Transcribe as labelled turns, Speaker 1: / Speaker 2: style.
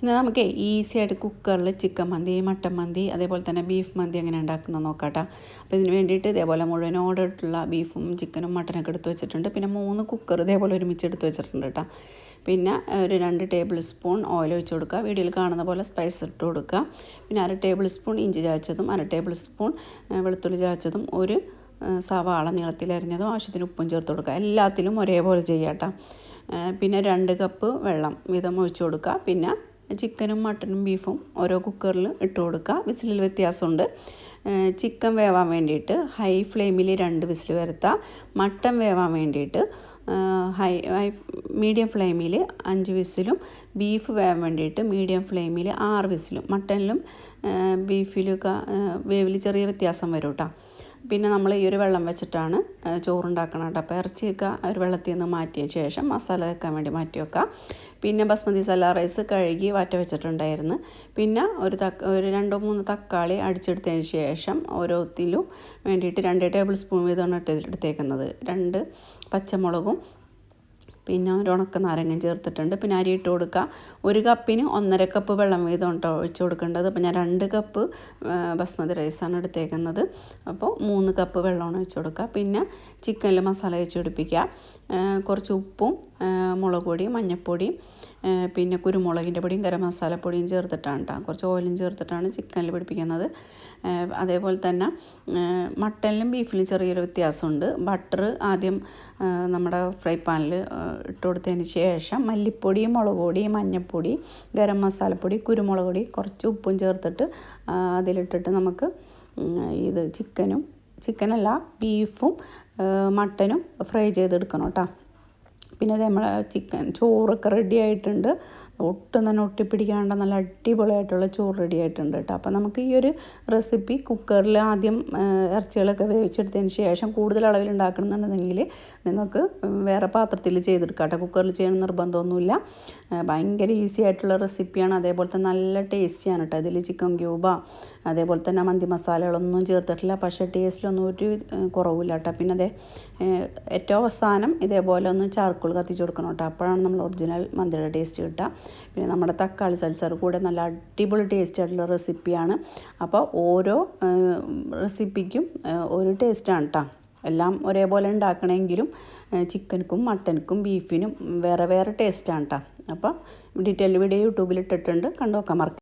Speaker 1: ഇന്ന് നമുക്ക് ഈസി ആയിട്ട് കുക്കറിൽ ചിക്കൻ മന്തി മട്ടൻ മന്തി അതേപോലെ തന്നെ ബീഫ് മന്തി എങ്ങനെ ഉണ്ടാക്കുന്നത് നോക്കാട്ടോ അപ്പോൾ ഇതിന് വേണ്ടിയിട്ട് ഇതേപോലെ മുഴുവൻ ഓർഡറിട്ടുള്ള ബീഫും ചിക്കനും മട്ടനൊക്കെ എടുത്ത് വെച്ചിട്ടുണ്ട്. പിന്നെ മൂന്ന് കുക്കർ ഇതേപോലെ ഒരുമിച്ച് എടുത്ത് വെച്ചിട്ടുണ്ട് കേട്ടോ പിന്നെ ഒരു രണ്ട് ടേബിൾ സ്പൂൺ ഓയിൽ ഒഴിച്ച് കൊടുക്കുക. വീഡിയോയിൽ കാണുന്ന പോലെ സ്പൈസ് ഇട്ട് കൊടുക്കുക. പിന്നെ അര ടേബിൾ സ്പൂൺ ഇഞ്ചി ചാച്ചതും അര ടേബിൾ സ്പൂൺ വെളുത്തുള്ളി ചാച്ചതും ഒരു സവാള നീളത്തിലരിഞ്ഞതും ആവശ്യത്തിന് ഉപ്പും ചേർത്ത് കൊടുക്കുക. എല്ലാത്തിലും ഒരേപോലെ ചെയ്യാട്ടോ പിന്നെ രണ്ട് കപ്പ് വെള്ളം വീതം ഒഴിച്ച് കൊടുക്കുക. പിന്നെ ചിക്കനും മട്ടനും ബീഫും ഓരോ കുക്കറിൽ ഇട്ട് കൊടുക്കുക. വിസിലിൽ വ്യത്യാസമുണ്ട്. ചിക്കൻ വേവാൻ വേണ്ടിയിട്ട് ഹൈ ഫ്ലെയിമിൽ രണ്ട് വിസിൽ വരുത്തുക മട്ടൻ വേവാൻ വേണ്ടിയിട്ട് ഹൈ ഹൈ മീഡിയം ഫ്ലെയിമിൽ അഞ്ച് വിസിലും ബീഫ് വേവാൻ വേണ്ടിയിട്ട് മീഡിയം ഫ്ലെയിമിൽ ആറ് വിസിലും മട്ടനിലും ബീഫിലും വേവിൽ ചെറിയ വ്യത്യാസം വരും കേട്ടോ. പിന്നെ നമ്മൾ ഈ ഒരു വെള്ളം വെച്ചിട്ടാണ് ചോറുണ്ടാക്കണം കേട്ടോ. അപ്പോൾ ഇറച്ചിയൊക്കെ ഒരു വെള്ളത്തിൽ നിന്ന് മാറ്റിയ ശേഷം മസാല വെക്കാൻ വേണ്ടി മാറ്റി വെക്കാം. പിന്നെ ബസ്മതി സല്ല റൈസ് കഴുകി വാറ്റ വെച്ചിട്ടുണ്ടായിരുന്നു. പിന്നെ ഒരു തക്ക ഒരു രണ്ടോ മൂന്ന് തക്കാളി അടിച്ചെടുത്തതിന് ശേഷം ഓരോത്തിലും വേണ്ടിയിട്ട് രണ്ട് ടേബിൾ സ്പൂൺ വീതമാണ് എടുത്തേക്കുന്നത്. രണ്ട് പച്ചമുളകും പിന്നെ ഒരു ഉണക്ക നാരങ്ങയും ചേർത്തിട്ടുണ്ട്. പിന്നെ അരി ഇട്ട് കൊടുക്കുക ഒരു കപ്പിന് ഒന്നര കപ്പ് വെള്ളം വീതം കേട്ടോ ഒഴിച്ച് കൊടുക്കേണ്ടത്. അപ്പോൾ ഞാൻ രണ്ട് കപ്പ് ബസ്മതി റൈസാണ് എടുത്തേക്കുന്നത്. അപ്പോൾ മൂന്ന് കപ്പ് വെള്ളമാണ് ഒഴിച്ച് കൊടുക്കുക. പിന്നെ ചിക്കനിൽ മസാല വെച്ച് പിടിപ്പിക്കുക. കുറച്ച് ഉപ്പും മുളക് പൊടിയും മഞ്ഞൾപ്പൊടിയും പിന്നെ കുരുമുളകിന്റെ പൊടിയും ഗരം മസാലപ്പൊടിയും ചേർത്തിട്ടാണ് കേട്ടോ കുറച്ച് ഓയിലും ചേർത്തിട്ടാണ് ചിക്കനിൽ പിടിപ്പിക്കുന്നത്. അതേപോലെ തന്നെ മട്ടനിലും ബീഫിലും ചെറിയൊരു വ്യത്യാസമുണ്ട്. ബട്ടർ ആദ്യം നമ്മുടെ ഫ്രൈ പാനിൽ ഇട്ട് കൊടുത്തതിന് ശേഷം മല്ലിപ്പൊടി മുളക് പൊടി മഞ്ഞൾപ്പൊടി ഗരം മസാലപ്പൊടി കുരുമുളക് പൊടി കുറച്ച് ഉപ്പും ചേർത്തിട്ട് അതിലിട്ടിട്ട് നമുക്ക് ഇത് ചിക്കനും ചിക്കനല്ല ബീഫും മട്ടനും ഫ്രൈ ചെയ്തെടുക്കണം കേട്ടോ പിന്നെ നമ്മൾ ചിക്കൻ ചോറൊക്കെ റെഡി ആയിട്ടുണ്ട്. ഒട്ടും തന്നെ ഒട്ടിപ്പിടിക്കാണ്ട് നല്ല അടിപൊളിയായിട്ടുള്ള ചോറ് റെഡി ആയിട്ടുണ്ട് കേട്ടോ. അപ്പോൾ നമുക്ക് ഈ ഒരു റെസിപ്പി കുക്കറിൽ ആദ്യം ഇറച്ചികളൊക്കെ വേവിച്ചെടുത്തതിന് ശേഷം കൂടുതൽ അളവിൽ ഉണ്ടാക്കണമെന്നുണ്ടെങ്കിൽ നിങ്ങൾക്ക് വേറെ പാത്രത്തിൽ ചെയ്തെടുക്കാം കേട്ടോ. കുക്കറിൽ ചെയ്യണം നിർബന്ധമൊന്നുമില്ല. ഭയങ്കര ഈസി ആയിട്ടുള്ള റെസിപ്പിയാണ് അതേപോലെ തന്നെ നല്ല ടേസ്റ്റിയാണ് കേട്ടോ. ഇതിൽ ചിക്കൻ ക്യൂബ അതേപോലെ തന്നെ മന്തി മസാലകളൊന്നും ചേർത്തിട്ടില്ല. പക്ഷേ ടേസ്റ്റിലൊന്നും ഒരു കുറവില്ല കേട്ടോ. പിന്നെ അതെ ഏറ്റവും അവസാനം ഇതേപോലെ ഒന്ന് ചാർക്കോൾ കത്തിച്ച് കൊടുക്കണം കേട്ടോ. അപ്പോഴാണ് നമ്മൾ ഒറിജിനൽ മന്തിയുടെ ടേസ്റ്റ് കിട്ടുക. പിന്നെ നമ്മുടെ തക്കാളി സൽസർ കൂടെ നല്ല അടിപൊളി ടേസ്റ്റ് ആയിട്ടുള്ള റെസിപ്പിയാണ് അപ്പോൾ ഓരോ റെസിപ്പിക്കും ഒരു ടേസ്റ്റാണ് കേട്ടോ എല്ലാം ഒരേപോലെ ഉണ്ടാക്കണമെങ്കിലും ചിക്കനക്കും മട്ടനക്കും ബീഫിനും വേറെ വേറെ ടേസ്റ്റാണ് കേട്ടോ അപ്പോൾ ഡീറ്റെയിൽ വീഡിയോ യൂട്യൂബിൽ ഇട്ടിട്ടുണ്ട്. കണ്ടു നോക്കാൻ മറക്കും